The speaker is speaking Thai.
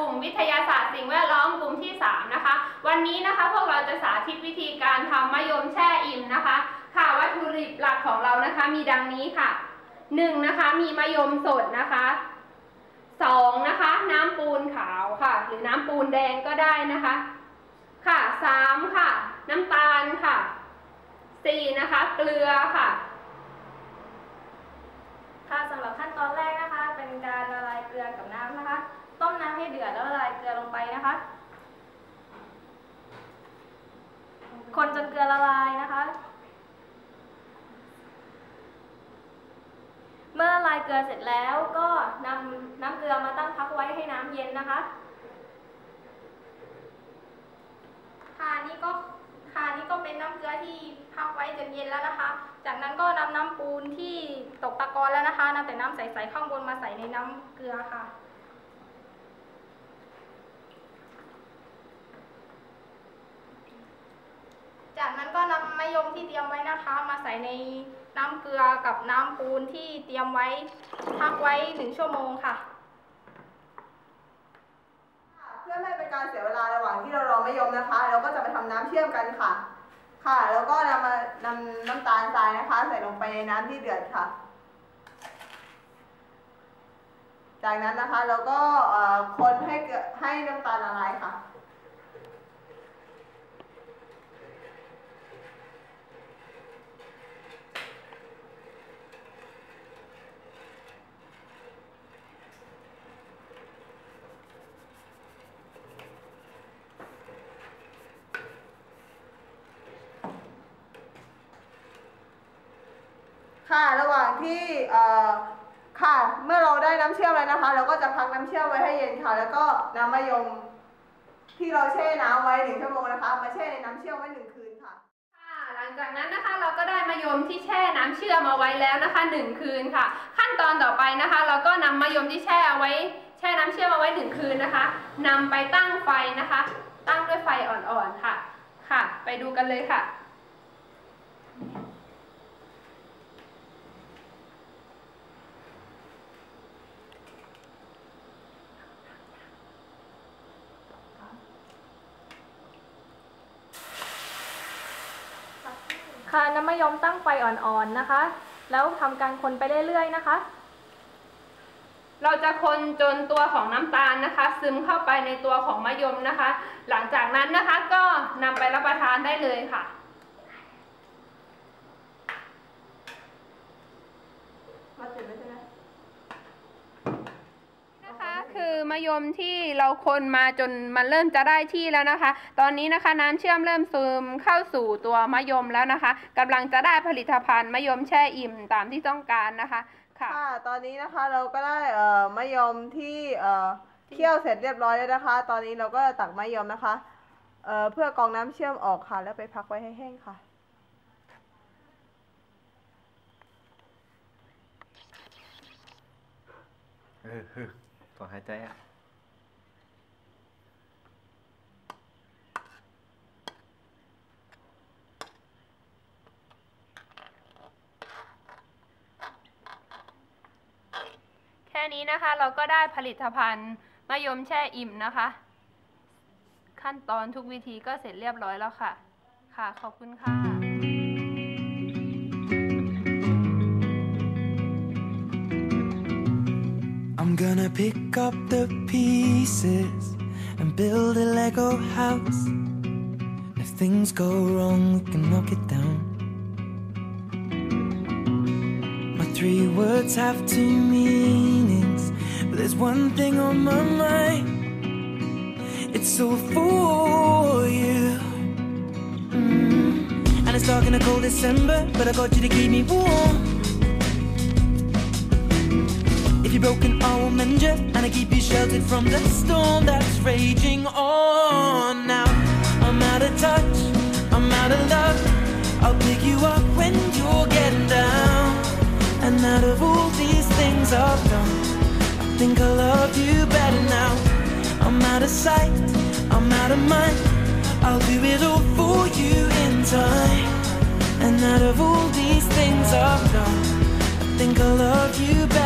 ลุ่มวิทยาศาสตร์สิ่งแวดล้อมกลุ่มที่ 3 นะคะ วันนี้นะคะพวกเราจะสาธิตวิธีการทำมะยมแช่อิ่มนะคะ ค่ะวัตถุดิบหลักของเรานะคะมีดังนี้ค่ะ 1 นะคะมีมะยมสดนะคะ 2 นะคะน้ำปูนขาวค่ะ หรือน้ำปูนแดงก็ได้นะคะ ค่ะ 3 ค่ะ น้ำตาลค่ะ 4 นะคะเกลือค่ะค่ะสำหรับขั้นตอนแรกนะคะ เป็นการละลายเกลือกับน้ำนะคะ นะคะ คนจนเกลือละลายนะคะ เมื่อละลายเกลือเสร็จแล้วก็นำน้ำเกลือมาตั้งพักไว้ให้น้ำเย็นนะคะ ค่ะนี่ก็ค่ะนี่ก็เป็นน้ำเกลือที่พักไว้จนเย็นแล้วนะคะ จากนั้นก็นำน้ำปูนที่ตกตะกอนแล้วนะคะนำแต่น้ำใสๆข้างบนมาใส่ในน้ำเกลือค่ะ จากนั้นก็นำมะยมที่เตรียมไว้นะคะ มาใส่ในน้ำเกลือกับน้ำปูนที่เตรียมไว้พักไว้หนึ่งชั่วโมงค่ะ เพื่อไม่ให้เป็นการเสียเวลาระหว่างที่เรารอมะยมนะคะ เราก็จะไปทำน้ำเชื่อมกันค่ะ ค่ะ แล้วก็นำมานำน้ำตาลทรายนะคะ ใส่ลงไปในน้ำที่เดือดค่ะ จากนั้นนะคะเราก็คนให้ให้น้ำตาลละลายค่ะ ค่ะ ระหว่างที่ค่ะ เมื่อเราได้น้ำเชื่อมแล้วนะคะ เราก็จะพักน้ำเชื่อมไว้ให้เย็นค่ะ แล้วก็นำมะยมที่เราแช่น้ำไว้หนึ่งชั่วโมงนะคะ มาแช่ในน้ำเชื่อมไว้หนึ่งคืนค่ะ ค่ะ หลังจากนั้นนะคะเราก็ได้มะยมที่แช่น้ำเชื่อมเอาไว้แล้วนะคะหนึ่งคืนค่ะ ขั้นตอนต่อไปนะคะ เราก็นำมะยมที่แช่เอาไว้ แช่น้ำเชื่อมเอาไว้หนึ่งคืนนะคะนำไปตั้งไฟนะคะ ตั้งด้วยไฟอ่อนๆค่ะ ค่ะ ไปดูกันเลยค่ะ ค่ะน้ำมะยมตั้งไฟอ่อนๆนะคะ แล้วทำการคนไปเรื่อยๆนะคะ เราจะคนจนตัวของน้ำตาลนะคะ ซึมเข้าไปในตัวของมะยมนะคะ หลังจากนั้นนะคะก็นำไปรับประทานได้เลยค่ะมาเสร็จแล้วใช่ไหม นะคะคือ มะยมที่เราคนมาจนมันเริ่มจะได้ที่แล้วนะคะ ตอนนี้นะคะน้ำเชื่อมเริ่มซึมเข้าสู่ตัวมะยมแล้วนะคะกำลังจะได้ผลิตภัณฑ์มะยมแช่อิ่มตามที่ต้องการนะคะค่ะค่ะตอนนี้นะคะเราก็ได้เอ่อมะยมที่เอ่อเคี่ยวเสร็จเรียบร้อยแล้วนะคะ ตอนนี้เราก็ตักมะยมนะคะเอ่อเพื่อกรองน้ำเชื่อมออกค่ะ แล้วไปพักไว้ให้แห้งค่ะเออเออต่อหายใจอะแค่นี้นะคะเราก็ได้ผลิตภัณฑ์มะยมแช่อิ่มนะคะ ขั้นตอนทุกวิธีก็เสร็จเรียบร้อยแล้วค่ะ ค่ะขอบคุณค่ะ gonna pick up the pieces and build a Lego house. If things go wrong, we can knock it down. My three words have two meanings, but there's one thing on my mind. It's all for you. Mm. And it's dark in a cold December, but I got you to keep me warm. If you're broken, I will mend you, and I keep you sheltered from the storm that's raging on. Now I'm out of touch, I'm out of love. I'll pick you up when you're getting down. And out of all these things I've done, I think I love you better now. I'm out of sight, I'm out of mind. I'll do it all for you in time. And out of all these things I've done, I think I love you better.